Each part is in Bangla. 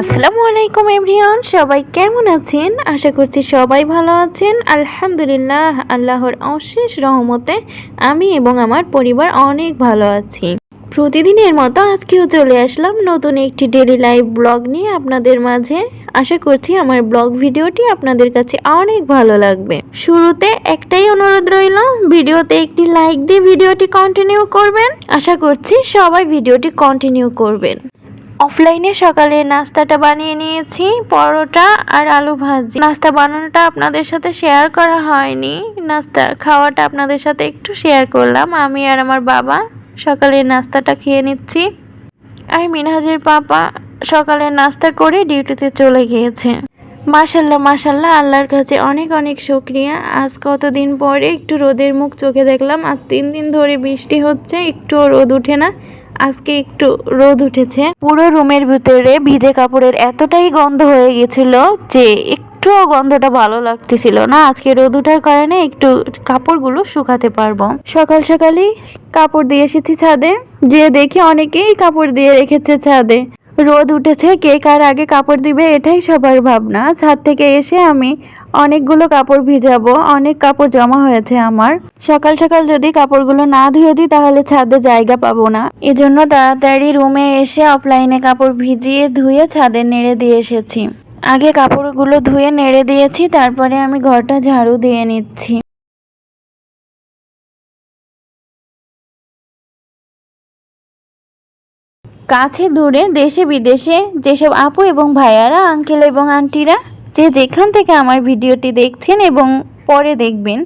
আসসালামু আলাইকুম এভরিওয়ান, সবাই কেমন আছেন? আশা করছি সবাই ভালো আছেন। আলহামদুলিল্লাহ, আল্লাহর অশেষ রহমতে আমি এবং আমার পরিবার অনেক ভালো আছি। প্রতিদিনের মতো আজকেও চলে আসলাম নতুন একটি ডেলি লাইভ ব্লগ নিয়ে আপনাদের মাঝে। আশা করছি আমার ব্লগ ভিডিওটি আপনাদের কাছে অনেক ভালো লাগবে। শুরুতে একটাই অনুরোধ রইল, ভিডিওতে একটি লাইক দিয়ে ভিডিওটি কন্টিনিউ করবেন। আশা করছি সবাই ভিডিওটি কন্টিনিউ করবেন। অফলাইনে সকালে নাস্তাটা বানিয়ে নিয়েছি, পরোটা আর আলু ভাজি। নাস্তা বানানোটা আপনাদের সাথে শেয়ার করা হয়নি। নাস্তা খাওয়াটা আপনাদের সাথে একটু শেয়ার করলাম। আমি আর আমার বাবা সকালে নাস্তাটা খেয়ে নিচ্ছি। আর মিনহাজের পাপা সকালে নাস্তা করে ডিউটিতে চলে গিয়েছে। মাশাল্লাহ মাশাল্লাহ আল্লাহর কাছে অনেক অনেক শুক্রিয়া। আজ কতদিন পরে একটু রোদের মুখ চোখে দেখলাম। আজ তিন দিন ধরে বৃষ্টি হচ্ছে একটু রোদ উঠে না। আজকে একটু রোদ উঠেছে। পুরো রুমের ভিতরে ভিজে কাপড়ের এতটাই গন্ধ হয়ে গেছিল যে একটুও গন্ধটা ভালো লাগতেছিল না। আজকে রোদ উঠার কারণে একটু কাপড়গুলো শুকাতে পারব। সকাল সকালই কাপড় দিয়ে এসেছি ছাদে। যে দেখি অনেকেই কাপড় দিয়ে রেখেছে ছাদে। রোদ উঠেছে, কে কার আগে কাপড় দিবে এটাই সবার ভাবনা। ছাদ থেকে এসে আমি অনেকগুলো কাপড় ভিজাবো, অনেক কাপড় জমা হয়েছে আমার। সকাল সকাল যদি কাপড়গুলো না ধুয়ে দিই, তাহলে ছাদে জায়গা পাবো না। এজন্য তাড়াতাড়ি রুমে এসে অফলাইনে কাপড় ভিজিয়ে ধুয়ে ছাদে নেড়ে দিয়ে এসেছি। আগে কাপড়গুলো ধুয়ে নেড়ে দিয়েছি, তারপরে আমি ঘরটা ঝাড়ু দিয়ে নিচ্ছি। কাছে দূরে দেশে বিদেশে যেসব আপু এবং ভাইয়ারা, আঙ্কেল এবং আন্টিরা যে যেখান থেকে আমার ভিডিওটি দেখছেন এবং পরে দেখবেন,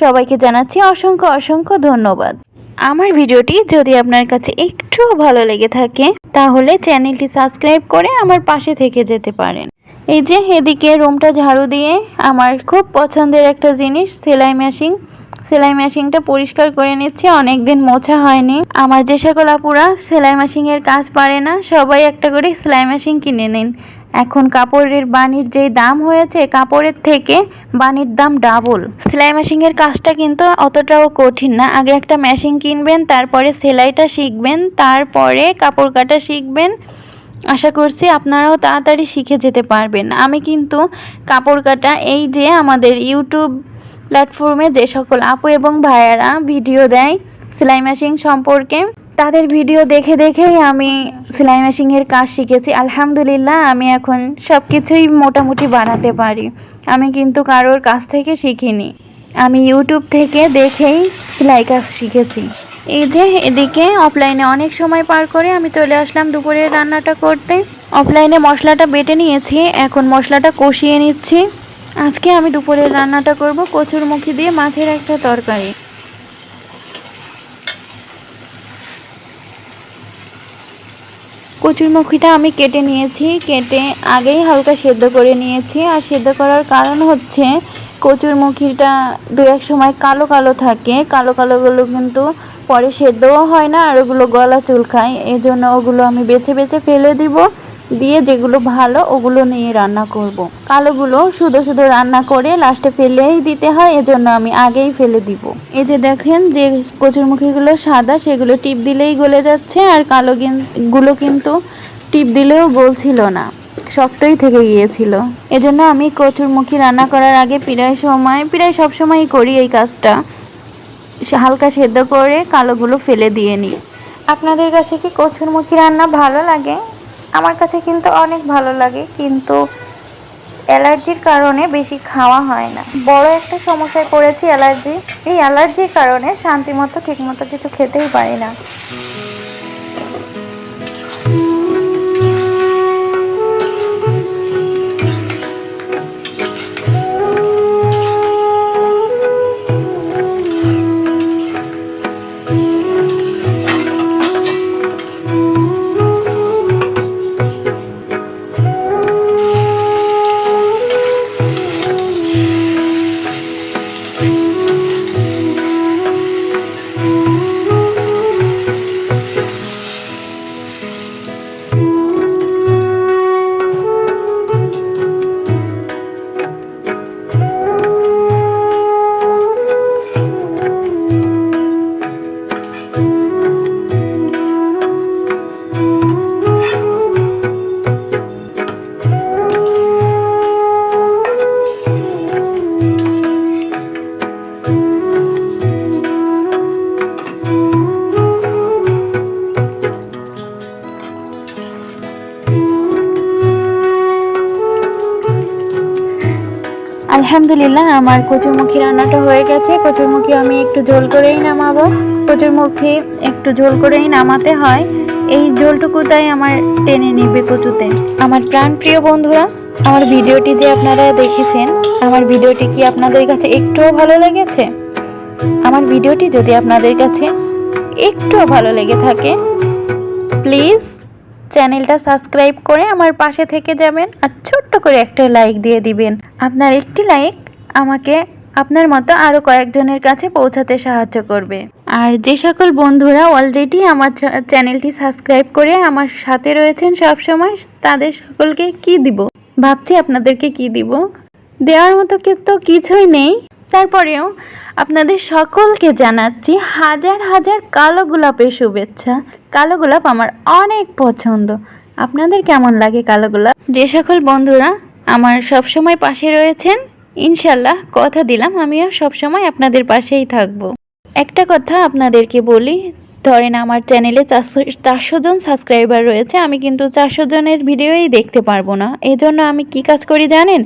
সবাইকে জানাচ্ছি অসংখ্য অসংখ্য ধন্যবাদ। আমার ভিডিওটি যদি আপনার কাছে একটুও ভালো লেগে থাকে, তাহলে চ্যানেলটি সাবস্ক্রাইব করে আমার পাশে থেকে যেতে পারেন। এই যে, এদিকে রুমটা ঝাড়ু দিয়ে আমার খুব পছন্দের একটা জিনিস, সেলাই মেশিন। সেলাই মেশিনটা পরিষ্কার করে নিচ্ছে অনেক দিন মোছা হয়নি। আমার যে সকল আপুরা সেলাই মেশিনের কাজ পারে না, সবাই একটা করে সেলাই মেশিন কিনে নিন। এখন কাপড়ের বানির যে দাম হয়েছে, কাপড়ের থেকে বানির দাম ডাবল সেলাই মেশিনের কাজটা কিন্তু অতটাও কঠিন না। আগে একটা মেশিন কিনবেন, তারপরে সেলাইটা শিখবেন, তারপরে কাপড় কাটা শিখবেন। আশা করছি আপনারাও তাড়াতাড়ি শিখে যেতে পারবেন। আমি কিন্তু কাপড় কাটা, এই যে আমাদের ইউটিউব প্ল্যাটফর্মে যে সকল আপু এবং ভাইয়ারা ভিডিও দেয় সেলাই মেশিন সম্পর্কে, তাদের ভিডিও দেখে দেখেই আমি সেলাই মেশিনের কাজ শিখেছি। আলহামদুলিল্লাহ, আমি এখন সব কিছুই মোটামুটি বানাতে পারি। আমি কিন্তু কারোর কাছ থেকে শিখিনি। আমি ইউটিউব থেকে দেখেই সেলাই কাজ শিখেছি। এই যে এদিকে অফলাইনে অনেক সময় পার করে আমি চলে আসলাম দুপুরের রান্নাটা করতে। অফলাইনে মশলাটা বেটে নিয়েছি, এখন মশলাটা কষিয়ে নিচ্ছি। আজকে আমি দুপুরে রান্নাটা করব কচুর মুখি দিয়ে মাছের একটা তরকারি। কচুরমুখিটা আমি কেটে নিয়েছি, কেটে আগেই হালকা সেদ্ধ করে নিয়েছি। আর সেদ্ধ করার কারণ হচ্ছে কচুরমুখিটা দু এক সময় কালো কালো থাকে, কালো কালোগুলো কিন্তু পরে সেদ্ধও হয় না আর ওগুলো গলা চুলকায়। এই জন্য ওগুলো আমি বেছে বেছে ফেলে দিব। দিয়ে যেগুলো ভালো, ওগুলো নিয়ে রান্না করব। কালোগুলো শুধু শুধু রান্না করে লাস্টে ফেলেই দিতে হয়, এজন্য আমি আগেই ফেলে দিব। এই যে দেখেন, যে কচুরমুখীগুলো সাদা, সেগুলো টিপ দিলেই গলে যাচ্ছে, আর কালো গুলো কিন্তু টিপ দিলেও গলছিল না। শক্তই থেকে গিয়েছিল। এজন্য আমি কচুরমুখী রান্না করার আগে প্রায় সময়, প্রায় সব সময়ই করি এই কাজটা। হালকা সেদ্ধ করে কালোগুলো ফেলে দিয়ে নিই। আপনাদের কাছে কি কচুরমুখী রান্না ভালো লাগে? আমার কাছে কিন্তু অনেক ভালো লাগে, কিন্তু অ্যালার্জির কারণে বেশি খাওয়া হয় না। বড় একটা সমস্যায় পড়েছি অ্যালার্জি। এই অ্যালার্জির কারণে শান্তিমতো ঠিকমতো কিছু খেতেই পারি না। আলহামদুলিল্লাহ, আমার কচুরমুখী রান্নাটা হয়ে গেছে। কচুরমুখী আমি একটু ঝোল করেই নামাবো। কচুরমুখী একটু ঝোল করেই নামাতে হয়। এই ঝোলটুকুটাই আমার টেনে নেবে কচুতে। আমার প্রাণ প্রিয় বন্ধুরা, আমার ভিডিওটি যে আপনারা দেখেছেন, আমার ভিডিওটি কি আপনাদের কাছে একটুও ভালো লেগেছে? আমার ভিডিওটি যদি আপনাদের কাছে একটুও ভালো লেগে থাকে প্লিজ চ্যানেলটা সাবস্ক্রাইব করে আমার পাশে থেকে যাবেন আর ছোট্ট করে একটা লাইক দিয়ে দিবেন। আপনার একটি লাইক আমাকে আপনার মতো আরও কয়েকজনের কাছে পৌঁছাতে সাহায্য করবে। আর যে সকল বন্ধুরা অলরেডি আমার চ্যা- চ্যানেলটি সাবস্ক্রাইব করে আমার সাথে রয়েছেন সব সময় তাদের সকলকে কি দিব? ভাবছি আপনাদেরকে কি দিব? দেওয়ার মতো তো কিছুই নেই। তারপরেও আপনাদের সকলকে জানাচ্ছি হাজার হাজার কালো গোলাপের শুভেচ্ছা। কালো গোলাপ আমার অনেক পছন্দ। আপনাদের কেমন লাগে কালো গোলাপ? যে সকল বন্ধুরা আমার সব সময় পাশে রয়েছেন, ইনশাল্লাহ কথা দিলাম, আমিও সব সময় আপনাদের পাশেই থাকব। একটা কথা আপনাদেরকে বলি, ধরেন আমার চ্যানেলে চারশো চারশো জন সাবস্ক্রাইবার রয়েছে, আমি কিন্তু চারশো জনের ভিডিওই দেখতে পারব না। এজন্য আমি কি কাজ করি জানেন?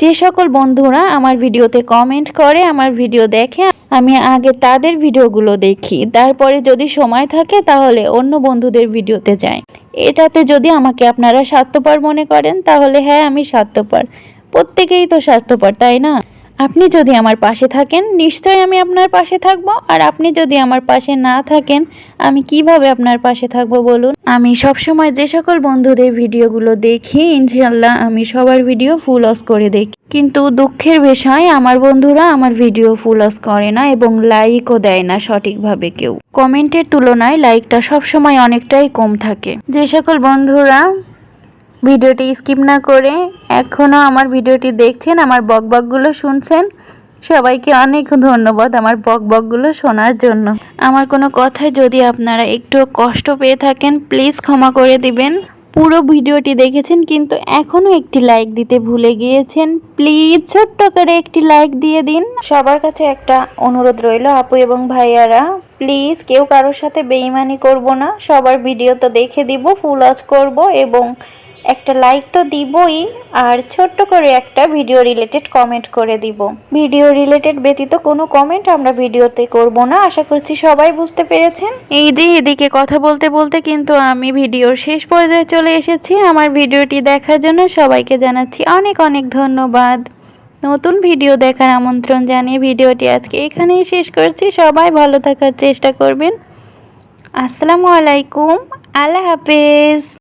যে সকল বন্ধুরা আমার ভিডিওতে কমেন্ট করে, আমার ভিডিও দেখে, আমি আগে তাদের ভিডিওগুলো দেখি। তারপরে যদি সময় থাকে, তাহলে অন্য বন্ধুদের ভিডিওতে যাই। এটাতে যদি আমাকে আপনারা স্বার্থপর মনে করেন, তাহলে হ্যাঁ আমি স্বার্থপর। প্রত্যেকেই তো স্বার্থপর, তাই না? আপনি যদি আমার পাশে থাকেন, নিশ্চয়ই আমি আপনার পাশে থাকব। আর আপনি যদি আমার পাশে না থাকেন, আমি কীভাবে আপনার পাশে থাকব বলুন? আমি সবসময় যে সকল বন্ধুদের ভিডিওগুলো দেখি ইনশাল্লাহ আমি সবার ভিডিও ফুল অস করে দেখি। কিন্তু দুঃখের বিষয়, আমার বন্ধুরা আমার ভিডিও ফুল অস করে না এবং লাইকও দেয় না সঠিকভাবে কেউ। কমেন্টের তুলনায় লাইকটা সবসময় অনেকটাই কম থাকে। যে সকল বন্ধুরা ভিডিওটি স্কিপ না করে এখনও আমার ভিডিওটি দেখছেন, আমার বক বকগুলো শুনছেন, সবাইকে অনেক ধন্যবাদ আমার বক বকগুলো শোনার জন্য। আমার কোনো কথায় যদি আপনারা একটু কষ্ট পেয়ে থাকেন প্লিজ ক্ষমা করে দিবেন। পুরো ভিডিওটি দেখেছেন, কিন্তু এখনও একটি লাইক দিতে ভুলে গিয়েছেন প্লিজ ছোট্ট করে একটি লাইক দিয়ে দিন। সবার কাছে একটা অনুরোধ রইল, আপু এবং ভাইয়ারা প্লিজ কেউ কারোর সাথে বেইমানি করব না, সবার ভিডিও তো দেখে দিব ফুল ওয়াচ করব এবং একটা লাইক তো দিবই, আর ছোট্ট করে একটা ভিডিও রিলেটেড কমেন্ট করে দিব। ভিডিও রিলেটেড ব্যতীত কোনো কমেন্ট আমরা ভিডিওতে করব না, আশা করছি সবাই বুঝতে পেরেছেন। এই যে এদিকে কথা বলতে বলতে কিন্তু আমি ভিডিওর শেষ পর্যায়ে চলে এসেছি। আমার ভিডিওটি দেখার জন্য সবাইকে জানাচ্ছি অনেক অনেক ধন্যবাদ। নতুন ভিডিও দেখার আমন্ত্রণ জানিয়ে ভিডিওটি আজকে এখানেই শেষ করছি। সবাই ভালো থাকার চেষ্টা করবেন। আসসালামু আলাইকুম। আল্লাহ হাফেজ।